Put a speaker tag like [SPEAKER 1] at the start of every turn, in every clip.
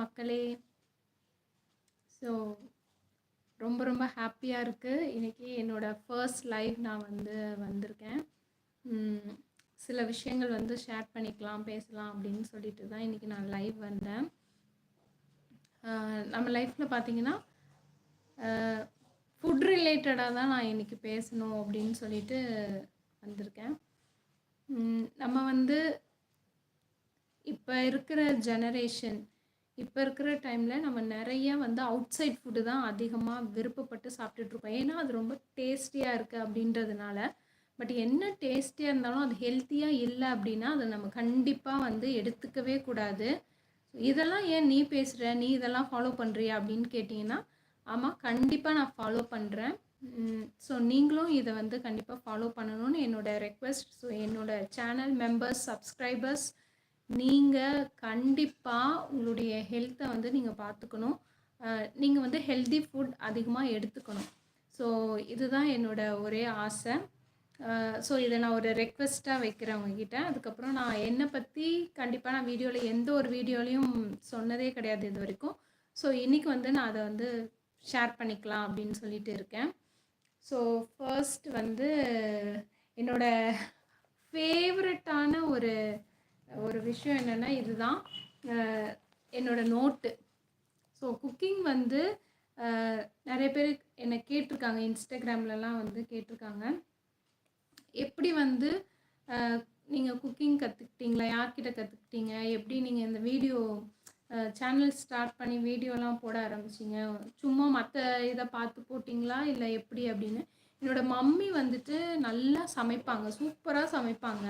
[SPEAKER 1] மக்களே. ஸோ ரொம்ப ரொம்ப ஹாப்பியாக இருக்குது இன்றைக்கி என்னோடய ஃபர்ஸ்ட் லைவ் நான் வந்து வந்திருக்கேன். சில விஷயங்கள் வந்து ஷேர் பண்ணிக்கலாம் பேசலாம் அப்படின்னு சொல்லிட்டு தான் இன்றைக்கி நான் லைவ் வந்தேன். நம்ம லைஃப்பில் பார்த்திங்கன்னா ஃபுட் ரிலேட்டடாக தான் நான் இன்றைக்கி பேசணும் அப்படின்னு சொல்லிட்டு வந்திருக்கேன். நம்ம வந்து இப்போ இருக்கிற ஜெனரேஷன் இப்போ இருக்கிற டைமில் நம்ம நிறைய வந்து அவுட் சைட் ஃபுட்டு தான் அதிகமாக விருப்பப்பட்டு சாப்பிட்டுட்ருக்கோம் ஏன்னா அது ரொம்ப டேஸ்டியாக இருக்குது அப்படின்றதுனால. பட் என்ன டேஸ்டியாக இருந்தாலும் அது ஹெல்த்தியாக இல்லை அப்படின்னா அதை நம்ம கண்டிப்பாக வந்து எடுத்துக்கவே கூடாது. இதெல்லாம் ஏன் நீ பேசுகிற நீ இதெல்லாம் ஃபாலோ பண்ணுறியா அப்படின்னு கேட்டிங்கன்னா ஆமாம் கண்டிப்பாக நான் ஃபாலோ பண்ணுறேன் ஸோ நீங்களும் இதை வந்து கண்டிப்பாக ஃபாலோ பண்ணணும்னு என்னோட ரெக்வெஸ்ட் ஸோ என்னோட சேனல் மெம்பர்ஸ் சப்ஸ்கிரைபர்ஸ் நீங்கள் கண்டிப்பாக உங்களுடைய ஹெல்த்தை வந்து நீங்கள் பார்த்துக்கணும் நீங்கள் வந்து ஹெல்தி ஃபுட் அதிகமாக எடுத்துக்கணும். ஸோ இதுதான் என்னோட ஒரே ஆசை. ஸோ இதை நான் ஒரு ரெக்வெஸ்ட்டாக வைக்கிறேன் உங்ககிட்ட. அதுக்கப்புறம் நான் என்னை பற்றி கண்டிப்பாக நான் வீடியோவில் எந்த ஒரு வீடியோலையும் சொன்னதே கிடையாது இது வரைக்கும். ஸோ இன்றைக்கி வந்து நான் அதை வந்து ஷேர் பண்ணிக்கலாம் அப்படின்னு சொல்லிட்டு இருக்கேன். ஸோ ஃபர்ஸ்ட் வந்து என்னோட ஃபேவரட்டான ஒரு ஒரு விஷயம் என்னென்னா இதுதான் என்னோடய என்னோட நோட்டு ஸோ குக்கிங் வந்து நிறைய பேர் என்னை கேட்டிருக்காங்க இன்ஸ்டாகிராம்லலாம் வந்து கேட்டிருக்காங்க. எப்படி வந்து நீங்கள் குக்கிங் கற்றுக்கிட்டீங்களா யார்கிட்ட கற்றுக்கிட்டீங்க எப்படி நீங்கள் இந்த வீடியோ சேனல் ஸ்டார்ட் பண்ணி வீடியோலாம் போட ஆரம்பிச்சிங்க? சும்மா மற்ற இதை பார்த்து போட்டிங்களா? இல்லை எப்படி அப்படின்னு? என்னோடய மம்மி வந்துட்டு நல்லா சமைப்பாங்க சூப்பராக சமைப்பாங்க.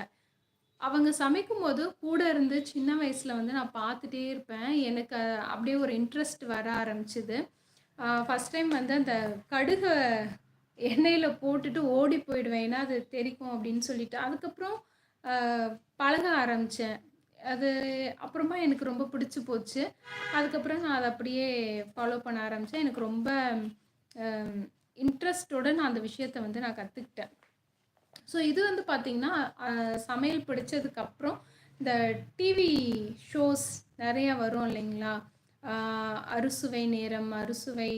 [SPEAKER 1] அவங்க சமைக்கும்போது கூட இருந்து சின்ன வயசில் வந்து நான் பார்த்துட்டே இருப்பேன். எனக்கு அப்படியே ஒரு இன்ட்ரெஸ்ட் வர ஆரம்பிச்சுது. ஃபஸ்ட் டைம் வந்து அந்த கடுகை எண்ணெயில் போட்டுட்டு ஓடி போயிடுவேன். ஏன்னா அது தெரிக்கும் அப்படின்னு சொல்லிட்டு. அதுக்கப்புறம் பழக ஆரம்பித்தேன் அது அப்புறமா எனக்கு ரொம்ப பிடிச்சி போச்சு. அதுக்கப்புறம் நான் அதை அப்படியே ஃபாலோ பண்ண ஆரம்பித்தேன் எனக்கு ரொம்ப இன்ட்ரெஸ்டோடு நான் அந்த விஷயத்தை வந்து நான் கற்றுக்கிட்டேன் ஸோ இது வந்து பார்த்திங்கன்னா சமையல் பிடிச்சதுக்கப்புறம் இந்த டிவி ஷோஸ் நிறையா வரும் இல்லைங்களா? அறுசுவை நேரம் அறுசுவை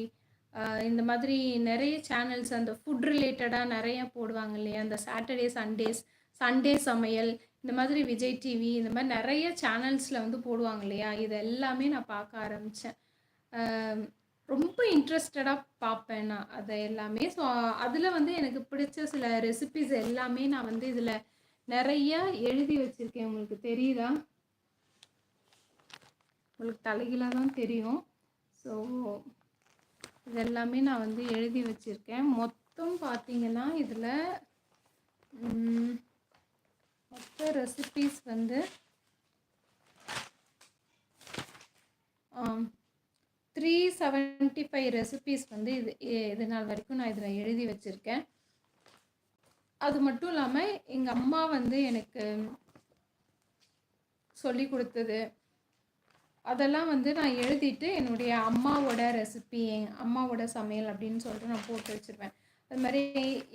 [SPEAKER 1] இந்த மாதிரி நிறைய சேனல்ஸ் அந்த ஃபுட் ரிலேட்டடாக நிறைய போடுவாங்க இல்லையா? அந்த சாட்டர்டே சண்டேஸ் சண்டே சமையல் இந்த மாதிரி விஜய் டிவி இந்த மாதிரி நிறைய சேனல்ஸில் வந்து போடுவாங்க இல்லையா? இது எல்லாமே நான் பார்க்க ஆரம்பித்தேன் ரொம்ப இன்ட்ரெஸ்டடாக பார்ப்பேன் நான் அதை எல்லாமே. ஸோ அதில் வந்து எனக்கு பிடிச்ச சில ரெசிபிஸ் எல்லாமே நான் வந்து இதில் நிறைய எழுதி வச்சுருக்கேன். உங்களுக்கு தெரியுதா? உங்களுக்கு தலைகீழாக தான் தெரியும். ஸோ இதெல்லாமே நான் வந்து எழுதி வச்சுருக்கேன். மொத்தம் பார்த்தீங்கன்னா இதில் மொத்த ரெசிபீஸ் வந்து த்ரீ செவன்ட்டி ஃபைவ் ரெசிபீஸ் வந்து இது இது நாள் வரைக்கும் நான் இதில் எழுதி வச்சுருக்கேன். அது மட்டும் இல்லாமல் எங்கள் அம்மா வந்து எனக்கு சொல்லி கொடுத்தது. அதெல்லாம் வந்து நான் எழுதிட்டு என்னுடைய அம்மாவோட ரெசிபி என் அம்மாவோட சமையல் அப்படின்னு சொல்லிட்டு நான் போட்டு வச்சுருவேன். அது மாதிரி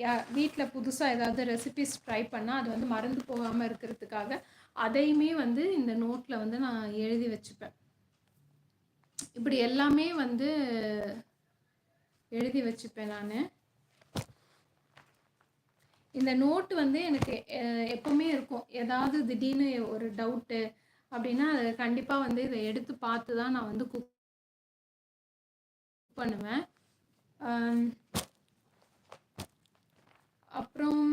[SPEAKER 1] யா வீட்டில் புதுசாக ஏதாவது ரெசிபிஸ் ட்ரை பண்ணால் அது வந்து மறந்து போகாமல் இருக்கிறதுக்காக அதையுமே வந்து இந்த நோட்டில் வந்து நான் எழுதி வச்சுப்பேன். இப்படி எல்லாமே வந்து எழுதி வச்சுப்பேன் நான். இந்த நோட்டு வந்து எனக்கு எப்போவுமே எப்பவுமே இருக்கும். ஏதாவது திடீர்னு ஒரு டவுட்டு அப்படின்னா அது கண்டிப்பாக வந்து இதை எடுத்து பார்த்து தான் நான் வந்து குக் பண்ணுவேன். அப்புறம்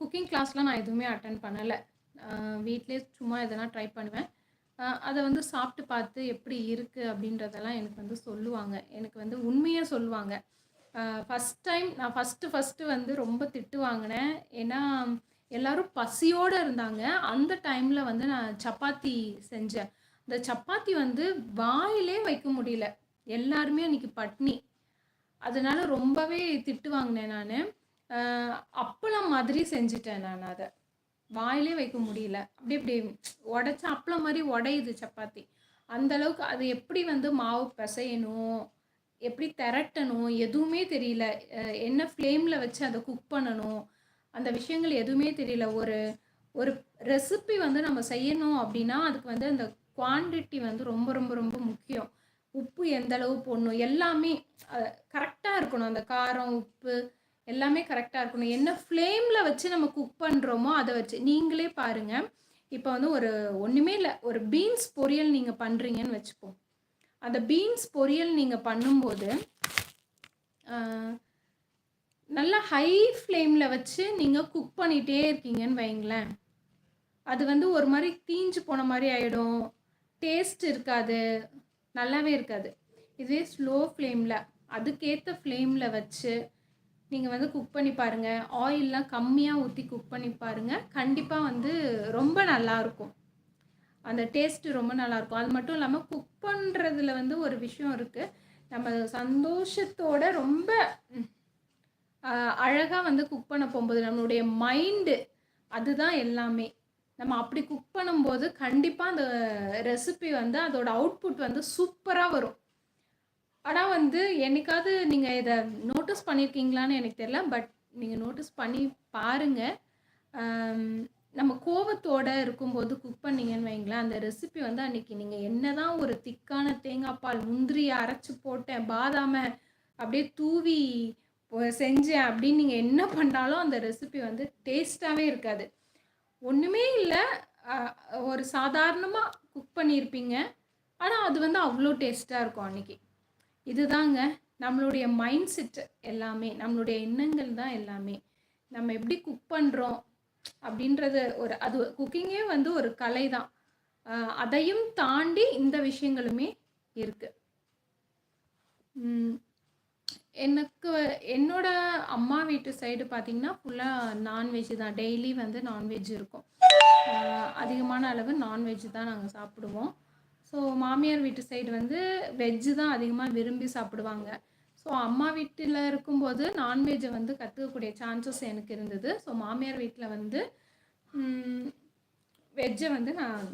[SPEAKER 1] குக்கிங் கிளாஸ்லாம் நான் எதுவுமே அட்டன் பண்ணலை. வீட்லேயே சும்மா எதனா ட்ரை பண்ணுவேன். அதை வந்து சாப்பிட்டு பார்த்து எப்படி இருக்குது அப்படின்றதெல்லாம் எனக்கு வந்து சொல்லுவாங்க. எனக்கு வந்து உண்மையாக சொல்லுவாங்க. ஃபஸ்ட் டைம் நான் ஃபஸ்ட்டு ஃபஸ்ட்டு வந்து ரொம்ப திட்டு வாங்கினேன். ஏன்னா எல்லாரும் பசியோடு இருந்தாங்க. அந்த டைமில் வந்து நான் சப்பாத்தி செஞ்சேன். அந்த சப்பாத்தி வந்து வாயிலே வைக்க முடியல. எல்லாருமே அன்றைக்கி பட்னி. அதனால் ரொம்பவே திட்டு வாங்கினேன் நான். அப்பளம் மாதிரி செஞ்சுட்டேன் நான் அதை. வாயிலே வைக்க முடியல. அப்படி இப்படி உடச்சா அப்பளம் மாதிரி உடையுது சப்பாத்தி. அந்தளவுக்கு அது எப்படி வந்து மாவு பிசையணும் எப்படி திரட்டணும் எதுவுமே தெரியல. என்ன ஃப்ளேமில் வச்சு அதை குக் பண்ணணும் அந்த விஷயங்கள் எதுவுமே தெரியல. ஒரு ஒரு ரெசிபி வந்து நம்ம செய்யணும் அப்படின்னா அதுக்கு வந்து அந்த குவான்டிட்டி வந்து ரொம்ப ரொம்ப ரொம்ப முக்கியம். உப்பு எந்த அளவு போடணும்? எல்லாமே கரெக்டாக இருக்கணும். அந்த காரம் உப்பு எல்லாமே கரெக்டாக இருக்கணும். என்ன ஃப்ளேமில் வச்சு நம்ம குக் பண்ணுறோமோ அதை வச்சு. நீங்களே பாருங்கள் இப்போ வந்து ஒரு ஒன்றுமே இல்லை. ஒரு பீன்ஸ் பொரியல் நீங்கள் பண்ணுறீங்கன்னு வச்சுப்போம் அந்த பீன்ஸ் பொரியல் நீங்கள் பண்ணும்போது நல்லா ஹை ஃப்ளேமில் வச்சு நீங்கள் குக் பண்ணிகிட்டே இருக்கீங்கன்னு வைங்களேன். அது வந்து ஒரு மாதிரி தீஞ்சு போன மாதிரி ஆகிடும் டேஸ்ட் இருக்காது. நல்லாவே இருக்காது. இதுவே ஸ்லோ ஃப்ளேமில் அதுக்கேற்ற ஃப்ளேமில் வச்சு நீங்கள் வந்து குக் பண்ணி பாருங்கள் ஆயிலெலாம் கம்மியாக ஊற்றி குக் பண்ணி பாருங்கள் கண்டிப்பாக வந்து ரொம்ப நல்லாயிருக்கும் அந்த டேஸ்ட்டு ரொம்ப நல்லாயிருக்கும் அது மட்டும் இல்லாமல் குக் பண்ணுறதுல வந்து ஒரு விஷயம் இருக்குது நம்ம சந்தோஷத்தோட ரொம்ப அழகாக வந்து குக் பண்ண போகும்போது நம்மளுடைய மைண்டு அதுதான் எல்லாமே. நம்ம அப்படி குக் பண்ணும்போது கண்டிப்பாக அந்த ரெசிபி வந்து அதோட அவுட்புட் வந்து சூப்பராக வரும். ஆனால் வந்து என்னைக்காவது நீங்கள் இதை நோட்டீஸ் பண்ணியிருக்கீங்களான்னு எனக்கு தெரியல பட் நீங்கள் நோட்டீஸ் பண்ணி பாருங்கள் நம்ம கோவத்தோட இருக்கும்போது குக் பண்ணீங்கன்னு வைங்களேன் அந்த ரெசிபி வந்து அன்றைக்கி நீங்கள் என்ன தான் ஒரு திக்கான தேங்காய் பால் முந்திரியை அரைச்சி போட்டேன் பாதாமை அப்படியே தூவி செஞ்சேன் அப்படின்னு நீங்கள் என்ன பண்ணாலும் அந்த ரெசிபி வந்து டேஸ்ட்டாகவே இருக்காது. ஒன்றுமே இல்லை ஒரு சாதாரணமாக குக் பண்ணியிருப்பீங்க ஆனால் அது வந்து அவ்வளோ டேஸ்ட்டாக இருக்கும் அன்றைக்கி இதுதாங்க நம்மளுடைய மைண்ட் செட் எல்லாமே நம்மளுடைய எண்ணங்கள் தான் எல்லாமே. நம்ம எப்படி குக் பண்ணுறோம் அப்படின்றது ஒரு அது குக்கிங்கே வந்து ஒரு கலை தான். அதையும் தாண்டி இந்த விஷயங்களுமே இருக்கு. எனக்கு என்னோட அம்மா வீட்டு சைடு பார்த்தீங்கன்னா ஃபுல்லாக நான்வெஜ் தான். டெய்லி வந்து நான்வெஜ் இருக்கும். அதிகமான அளவு நான்வெஜ் தான் நாங்கள் சாப்பிடுவோம். ஸோ மாமியார் வீட்டு சைடு வந்து வெஜ்ஜு தான் அதிகமாக விரும்பி சாப்பிடுவாங்க. ஸோ அம்மா வீட்டில் இருக்கும்போது நான்வெஜ்ஜை வந்து கற்றுக்கக்கூடிய சான்சஸ் எனக்கு இருந்தது. ஸோ மாமியார் வீட்டில் வந்து வெஜ்ஜை வந்து நான்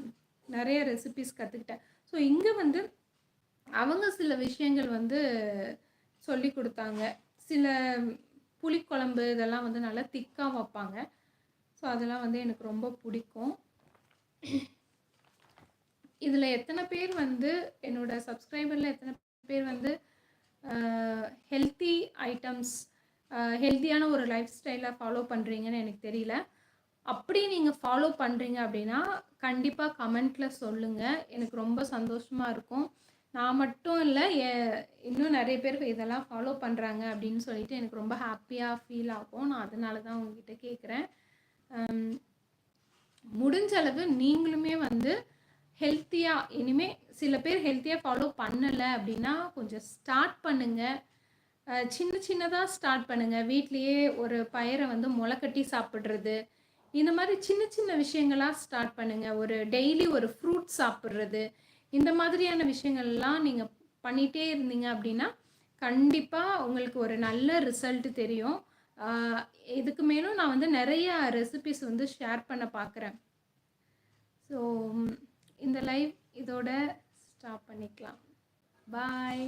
[SPEAKER 1] நிறைய ரெசிபிஸ் கற்றுக்கிட்டேன் ஸோ இங்கே வந்து அவங்க சில விஷயங்கள் வந்து சொல்லி கொடுத்தாங்க. சில புளிக்குழம்பு இதெல்லாம் வந்து நல்லா திக்காக வைப்பாங்க. ஸோ அதெல்லாம் வந்து எனக்கு ரொம்ப பிடிக்கும். இதில் எத்தனை பேர் வந்து என்னோட சப்ஸ்கிரைபரில் எத்தனை பேர் வந்து ஹெல்த்தி ஐட்டம்ஸ் ஹெல்த்தியான ஒரு லைஃப் ஸ்டைலை ஃபாலோ பண்ணுறீங்கன்னு எனக்கு தெரியல. அப்படி நீங்கள் ஃபாலோ பண்ணுறீங்க அப்படின்னா கண்டிப்பாக கமெண்ட்டில் சொல்லுங்கள் எனக்கு ரொம்ப சந்தோஷமாக இருக்கும். நான் மட்டும் இல்லை இன்னும் நிறைய பேர் இதெல்லாம் ஃபாலோ பண்ணுறாங்க அப்படின்னு சொல்லிட்டு எனக்கு ரொம்ப ஹாப்பியாக ஃபீல் ஆகும். நான் அதனால தான் உங்ககிட்ட கேட்குறேன் முடிஞ்ச அளவு நீங்களுமே வந்து ஹெல்த்தியாக இனிமேல் சில பேர் ஹெல்த்தியாக ஃபாலோ பண்ணலை அப்படின்னா கொஞ்சம் ஸ்டார்ட் பண்ணுங்கள் சின்ன சின்னதாக ஸ்டார்ட் பண்ணுங்கள் வீட்லேயே ஒரு பயிரை வந்து முளைக்கட்டி சாப்பிட்றது. இந்த மாதிரி சின்ன சின்ன விஷயங்களாக ஸ்டார்ட் பண்ணுங்கள் ஒரு டெய்லி ஒரு ஃப்ரூட் சாப்பிட்றது. இந்த மாதிரியான விஷயங்கள்லாம் நீங்கள் பண்ணிகிட்டே இருந்தீங்க அப்படின்னா கண்டிப்பாக உங்களுக்கு ஒரு நல்ல ரிசல்ட் தெரியும். இதுக்கு மேலும் நான் வந்து நிறைய ரெசிபிஸ் வந்து ஷேர் பண்ண பார்க்குறேன். ஸோ இந்த லைவ் இதோட ஸ்டாப் பண்ணிக்கலாம். பாய்